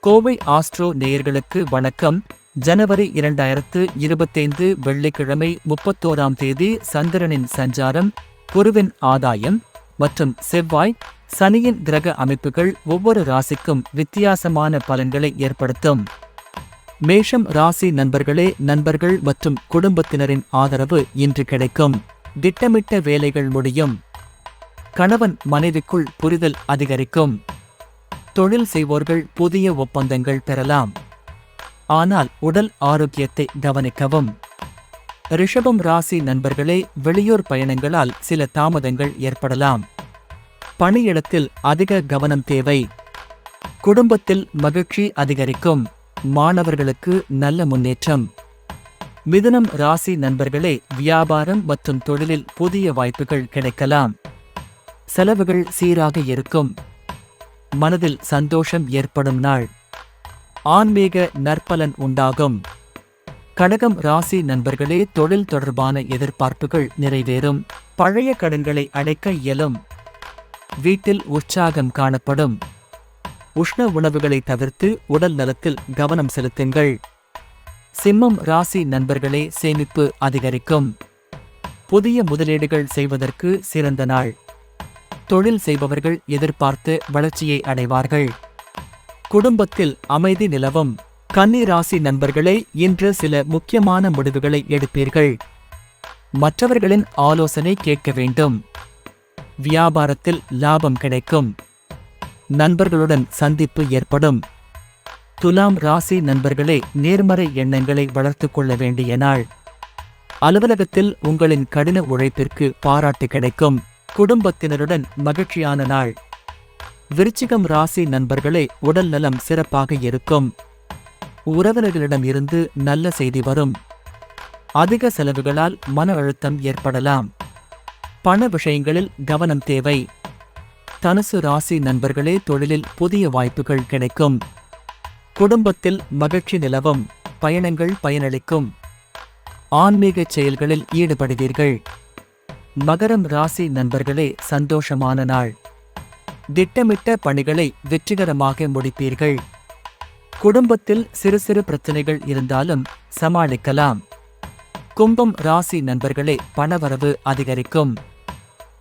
Kovai astro நேயர்களுக்கு வணக்கம். ஜனவரி இரண்டாயிரத்து இருபத்தைந்து வெள்ளிக்கிழமை முப்பத்தோராம் தேதி சந்திரனின் சஞ்சாரம் குருவின் ஆதாயம் மற்றும் செவ்வாய் சனியின் கிரக அமைப்புகள் ஒவ்வொரு ராசிக்கும் வித்தியாசமான பலன்களை ஏற்படுத்தும். மேஷம் ராசி நண்பர்களே நண்பர்கள் மற்றும் குடும்பத்தினரின் ஆதரவு இன்று கிடைக்கும். திட்டமிட்ட வேலைகள் முடியும். கணவன் மனைவிக்குள் புரிதல் அதிகரிக்கும். தொழில் செய்வோர்கள் புதிய ஒப்பந்தங்கள் பெறலாம். ஆனால் உடல் ஆரோக்கியத்தை கவனிக்கவும். ரிஷபம் ராசி நண்பர்களே வெளியூர் பயணங்களால் சில தாமதங்கள் ஏற்படலாம். பணியிடத்தில் அதிக கவனம் தேவை. குடும்பத்தில் மகிழ்ச்சி அதிகரிக்கும். மாணவர்களுக்கு நல்ல முன்னேற்றம். மிதுனம் ராசி நண்பர்களே வியாபாரம் மற்றும் தொழிலில் புதிய வாய்ப்புகள் கிடைக்கலாம். செலவுகள் சீராக இருக்கும். மனதில் சந்தோஷம் ஏற்படும் நாள். ஆன்மீக நற்பலன் உண்டாகும். கடகம் ராசி நண்பர்களே தொழில் தொடர்பான எதிர்பார்ப்புகள் நிறைவேறும். பழைய கடன்களை அடைக்க இயலும். வீட்டில் உற்சாகம் காணப்படும். உஷ்ண உணவுகளை தவிர்த்து உடல் நலத்தில் கவனம் செலுத்துங்கள். சிம்மம் ராசி நண்பர்களே சேமிப்பு அதிகரிக்கும். புதிய முதலீடுகள் செய்வதற்கு சிறந்த நாள். தொழில் செய்பவர்கள் எதிர்பார்த்து வளர்ச்சியை அடைவார்கள். குடும்பத்தில் அமைதி நிலவும் கன்னி ராசி நண்பர்களே இன்று சில முக்கியமான முடிவுகளை எடுப்பீர்கள். மற்றவர்களின் ஆலோசனை கேட்க வேண்டும். வியாபாரத்தில் லாபம் கிடைக்கும். நண்பர்களுடன் சந்திப்பு ஏற்படும். துலாம் ராசி நண்பர்களே நேர்மறை எண்ணங்களை வளர்த்துக் கொள்ள வேண்டிய நாள். அலுவலகத்தில் உங்களின் கடின உழைப்பிற்கு பாராட்டு கிடைக்கும். குடும்பத்தினருடன் மகிழ்ச்சியான நாள். விருச்சிகம் ராசி நண்பர்களே உடல் நலம் சிறப்பாக இருக்கும். உறவினர்களிடம் இருந்து நல்ல செய்தி வரும். அதிக செலவுகளால் மன அழுத்தம் ஏற்படலாம். பண விஷயங்களில் கவனம் தேவை. தனுசு ராசி நண்பர்களே தொழிலில் புதிய வாய்ப்புகள் கிடைக்கும். குடும்பத்தில் மகிழ்ச்சி நிலவும். பயணங்கள் பயனளிக்கும். ஆன்மீக செயல்களில் ஈடுபடுவீர்கள். மகரம் ராசி நண்பர்களே சந்தோஷமான நாள். திட்டமிட்ட பணிகளை வெற்றிகரமாக முடிப்பீர்கள். குடும்பத்தில் சிறு சிறு பிரச்சனைகள் இருந்தாலும் சமாளிக்கலாம். கும்பம் ராசி நண்பர்களே பணவரவு அதிகரிக்கும்.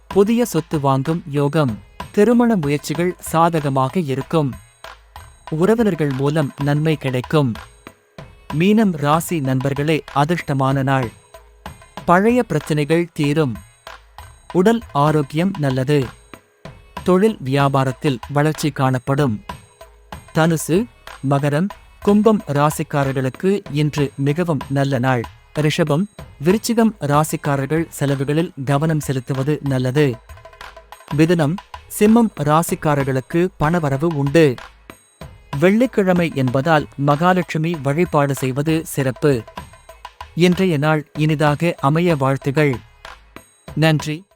புதிய சொத்து வாங்கும் யோகம் திருமண முயற்சிகள் சாதகமாக இருக்கும். உறவினர்கள் மூலம் நன்மை கிடைக்கும். மீனம் ராசி நண்பர்களே அதிர்ஷ்டமான நாள். பழைய பிரச்சனைகள் தீரும். உடல் ஆரோக்கியம் நல்லது. தொழில் வியாபாரத்தில் வளர்ச்சி காணப்படும். தனுசு மகரம் கும்பம் ராசிக்காரர்களுக்கு இன்று மிகவும் நல்ல நாள். ரிஷபம் விருச்சிகம் ராசிக்காரர்கள் செலவுகளில் கவனம் செலுத்துவது நல்லது. மிதுனம் சிம்மம் ராசிக்காரர்களுக்கு பணவரவு உண்டு. வெள்ளிக்கிழமை என்பதால் மகாலட்சுமி வழிபாடு செய்வது சிறப்பு. இன்றைய நாள் இனிதாக அமைய வாழ்த்துகள். நன்றி.